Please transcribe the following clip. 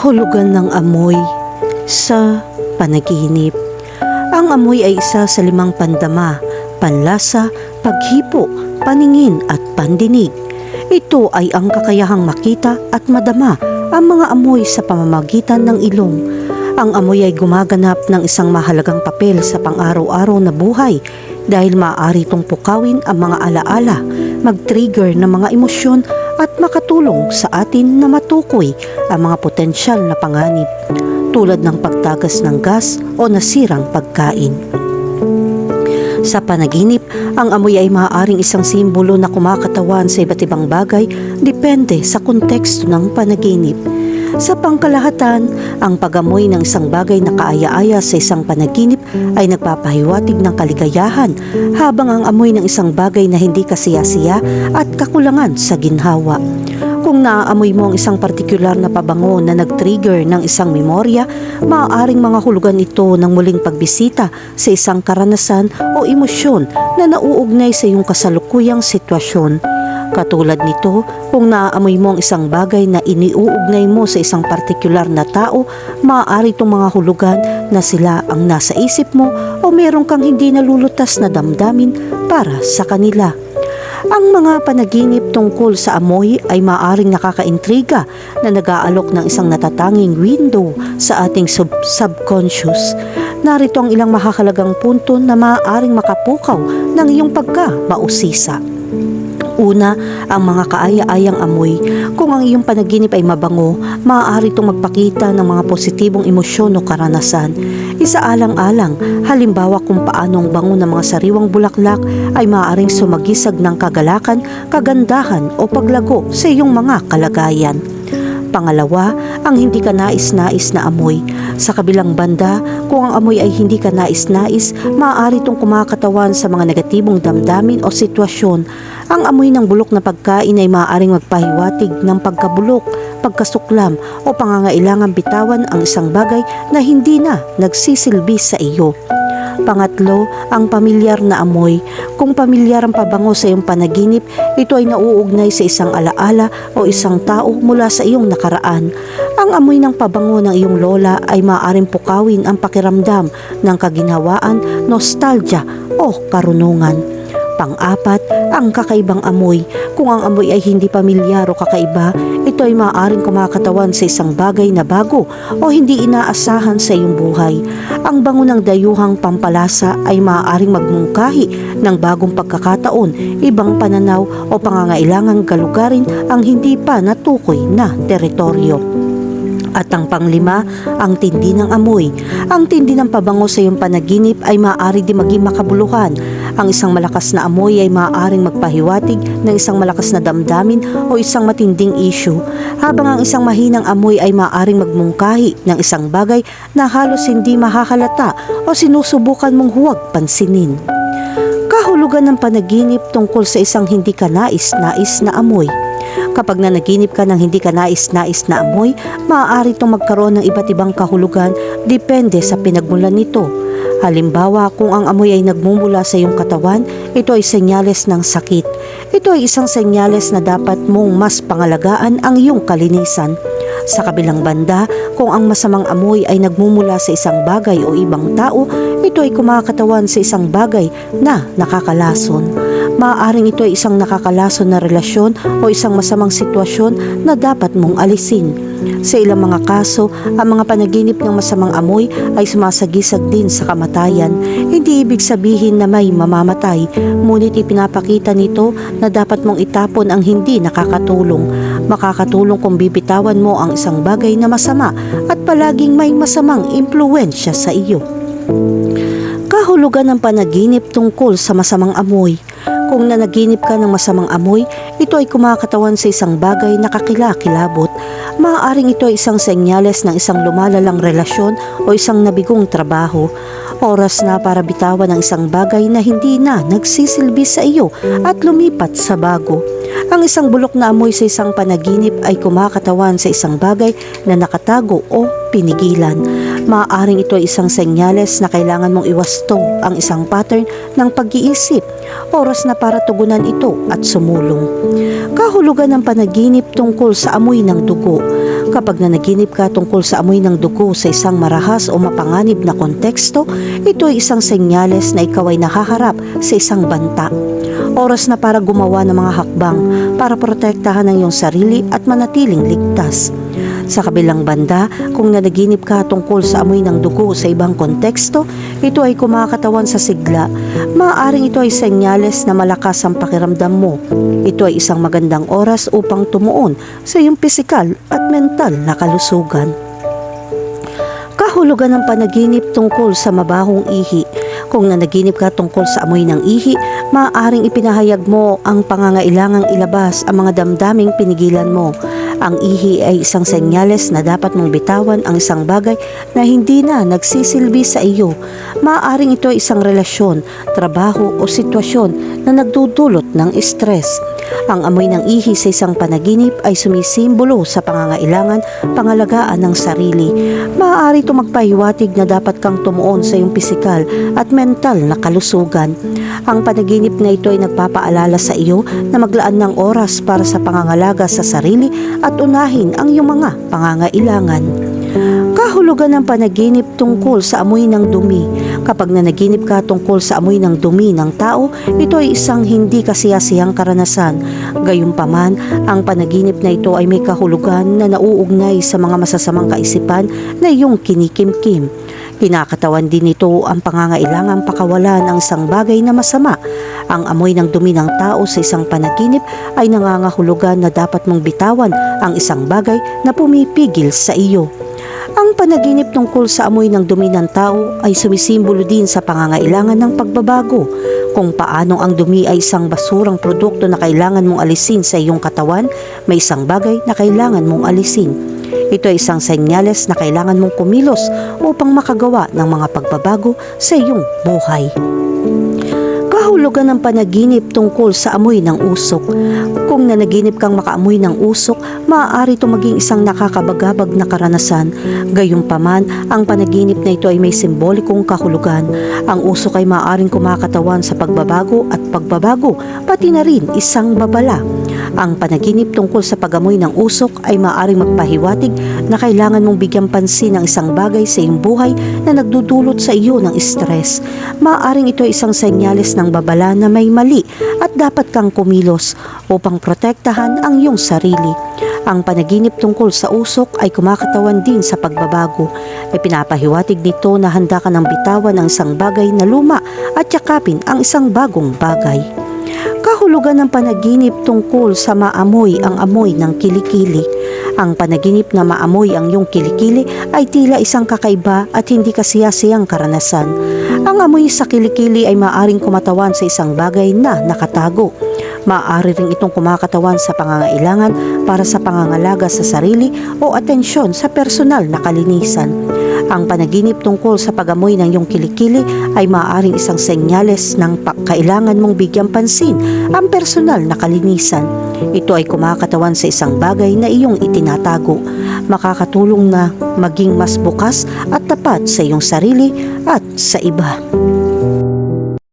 Kahulugan ng amoy sa panaginip. Ang amoy ay isa sa limang pandama, panlasa, paghipo, paningin at pandinig. Ito ay ang kakayahang makita at madama ang mga amoy sa pamamagitan ng ilong. Ang amoy ay gumaganap ng isang mahalagang papel sa pang-araw-araw na buhay dahil maaari itong pukawin ang mga alaala, mag-trigger ng mga emosyon at makatulong sa atin na matukoy ang mga potensyal na panganib tulad ng pagtagas ng gas o nasirang pagkain. Sa panaginip, ang amoy ay maaaring isang simbolo na kumakatawan sa iba't ibang bagay depende sa konteksto ng panaginip. Sa pangkalahatan, ang pag-amoy ng isang bagay na kaaya-aya sa isang panaginip ay nagpapahiwatig ng kaligayahan habang ang amoy ng isang bagay na hindi kasiyasiya at kakulangan sa ginhawa. Kung naaamoy mo ang isang partikular na pabango na nag-trigger ng isang memorya, maaaring mga hulugan ito ng muling pagbisita sa isang karanasan o emosyon na nauugnay sa iyong kasalukuyang sitwasyon. Katulad nito, kung naaamoy mo ang isang bagay na iniuugnay mo sa isang partikular na tao, maaari itong mga hulugan na sila ang nasa isip mo o meron kang hindi nalulutas na damdamin para sa kanila. Ang mga panaginip tungkol sa amoy ay maaring nakakaintriga na nag-aalok ng isang natatanging window sa ating sub- subconscious. Narito ang ilang makakalagang punto na maaaring makapukaw ng iyong pagka-mausisa. Una, ang mga kaaya-ayang amoy. Kung ang iyong panaginip ay mabango, maaari itong magpakita ng mga positibong emosyon o karanasan. Isaalang-alang, halimbawa kung paano ang bango ng mga sariwang bulaklak ay maaaring sumagisag ng kagalakan, kagandahan o paglago sa iyong mga kalagayan. Pangalawa, ang hindi ka nais-nais na amoy. Sa kabilang banda, kung ang amoy ay hindi ka nais-nais, maaari itong kumakatawan sa mga negatibong damdamin o sitwasyon. Ang amoy ng bulok na pagkain ay maaaring magpahiwatig ng pagkabulok, pagkasuklam o pangangailangan bitawan ang isang bagay na hindi na nagsisilbi sa iyo. Pangatlo, ang pamilyar na amoy. Kung pamilyar ang pabango sa iyong panaginip, ito ay nauugnay sa isang alaala o isang tao mula sa iyong nakaraan. Ang amoy ng pabango ng iyong lola ay maaaring pukawin ang pakiramdam ng kaginhawaan, nostalgia o karunungan. Pang-apat, ang kakaibang amoy. Kung ang amoy ay hindi pamilyar o kakaiba, ito ay maaaring kumakatawan sa isang bagay na bago o hindi inaasahan sa iyong buhay. Ang bango ng dayuhang pampalasa ay maaaring magmungkahi ng bagong pagkakataon, ibang pananaw o pangangailangang galugarin ang hindi pa natukoy na teritoryo. At ang panglima, ang tindi ng amoy. Ang tindi ng pabango sa iyong panaginip ay maaari di maging makabuluhan. Ang isang malakas na amoy ay maaaring magpahiwatig ng isang malakas na damdamin o isang matinding issue, habang ang isang mahinang amoy ay maaaring magmungkahi ng isang bagay na halos hindi mahahalata o sinusubukan mong huwag pansinin. Kahulugan ng panaginip tungkol sa isang hindi ka nais-nais na amoy. Kapag nanaginip ka ng hindi ka nais-nais na amoy, maaari itong magkaroon ng iba't ibang kahulugan depende sa pinagmulan nito. Halimbawa, kung ang amoy ay nagmumula sa iyong katawan, ito ay senyales ng sakit. Ito ay isang senyales na dapat mong mas pangalagaan ang iyong kalinisan. Sa kabilang banda, kung ang masamang amoy ay nagmumula sa isang bagay o ibang tao, ito ay kumakatawan sa isang bagay na nakakalason. Maaaring ito ay isang nakakalason na relasyon o isang masamang sitwasyon na dapat mong alisin. Sa ilang mga kaso, ang mga panaginip ng masamang amoy ay sumasagisag din sa kamatayan. Hindi ibig sabihin na may mamamatay, ngunit ipinapakita nito na dapat mong itapon ang hindi nakakatulong. Makakatulong kung bibitawan mo ang isang bagay na masama at palaging may masamang impluensya sa iyo. Kahulugan ng panaginip tungkol sa masamang amoy. Kung nanaginip ka ng masamang amoy, ito ay kumakatawan sa isang bagay na kakilakilabot. Maaaring ito ay isang senyales ng isang lumalalang relasyon o isang nabigong trabaho. Oras na para bitawan ang isang bagay na hindi na nagsisilbi sa iyo at lumipat sa bago. Ang isang bulok na amoy sa isang panaginip ay kumakatawan sa isang bagay na nakatago o pinigilan. Maaaring ito ay isang senyales na kailangan mong iwasto ang isang pattern ng pag-iisip oras na para tugunan ito at sumulong. Kahulugan ng panaginip tungkol sa amoy ng dugo. Kapag nanaginip ka tungkol sa amoy ng dugo sa isang marahas o mapanganib na konteksto, ito ay isang senyales na ikaw ay nahaharap sa isang banta. Oras na para gumawa ng mga hakbang para protektahan ang iyong sarili at manatiling ligtas. Sa kabilang banda, kung nanaginip ka tungkol sa amoy ng dugo sa ibang konteksto, ito ay kumakatawan sa sigla. Maaaring ito ay senyales na malakas ang pakiramdam mo. Ito ay isang magandang oras upang tumuon sa iyong pisikal at mental na kalusugan. Kahulugan ng panaginip tungkol sa mabahong ihi. Kung nanaginip ka tungkol sa amoy ng ihi, maaaring ipinahayag mo ang pangangailangang ilabas ang mga damdaming pinigilan mo. Ang ihi ay isang senyales na dapat mong bitawan ang isang bagay na hindi na nagsisilbi sa iyo. Maaaring ito ay isang relasyon, trabaho o sitwasyon na nagdudulot ng stress. Ang amoy ng ihi sa isang panaginip ay sumisimbolo sa pangangailangan pangalagaan ng sarili. Maaari ito magpahiwatig na dapat kang tumuon sa iyong pisikal at mental na kalusugan. Ang panaginip na ito ay nagpapaalala sa iyo na maglaan ng oras para sa pangangalaga sa sarili at unahin ang iyong mga pangangailangan. Kahulugan ng panaginip tungkol sa amoy ng dumi. Kapag nanaginip ka tungkol sa amoy ng dumi ng tao, ito ay isang hindi kasiyasiyang karanasan. Gayunpaman, ang panaginip na ito ay may kahulugan na nauugnay sa mga masasamang kaisipan na iyong kinikimkim. Kinakatawan din nito ang pangangailangang pakawalan ng isang bagay na masama. Ang amoy ng dumi ng tao sa isang panaginip ay nangangahulugan na dapat mong bitawan ang isang bagay na pumipigil sa iyo. Ang panaginip tungkol sa amoy ng dumi ng tao ay sumisimbolo din sa pangangailangan ng pagbabago. Kung paano ang dumi ay isang basurang produkto na kailangan mong alisin sa iyong katawan, may isang bagay na kailangan mong alisin. Ito ay isang senyales na kailangan mong kumilos upang makagawa ng mga pagbabago sa iyong buhay. Kahulugan ng panaginip tungkol sa amoy ng usok. Kung nanaginip kang makaamoy ng usok, maaari ito maging isang nakakabagabag na karanasan. Gayunpaman, ang panaginip na ito ay may simbolikong kahulugan. Ang usok ay maaaring kumakatawan sa pagbabago at pagbabago, pati na rin isang babala. Ang panaginip tungkol sa pagamoy ng usok ay maaaring magpahiwatig na kailangan mong bigyang pansin ang isang bagay sa iyong buhay na nagdudulot sa iyo ng stress. Maaaring ito ay isang senyales ng babala na may mali at dapat kang kumilos upang protektahan ang iyong sarili. Ang panaginip tungkol sa usok ay kumakatawan din sa pagbabago. Ipinapahiwatig nito na handa ka ng bitawan ng isang bagay na luma at yakapin ang isang bagong bagay. Kahulugan ng panaginip tungkol sa maamoy ang amoy ng kilikili. Ang panaginip na maamoy ang iyong kilikili ay tila isang kakaiba at hindi kasiyasiyang karanasan. Ang amoy sa kilikili ay maaring kumatawan sa isang bagay na nakatago. Maaari rin itong kumakatawan sa pangangailangan para sa pangangalaga sa sarili o atensyon sa personal na kalinisan. Ang panaginip tungkol sa pagamoy ng iyong kilikili ay maaaring isang senyales ng kailangan mong bigyang pansin ang personal na kalinisan. Ito ay kumakatawan sa isang bagay na iyong itinatago. Makakatulong na maging mas bukas at tapat sa iyong sarili at sa iba.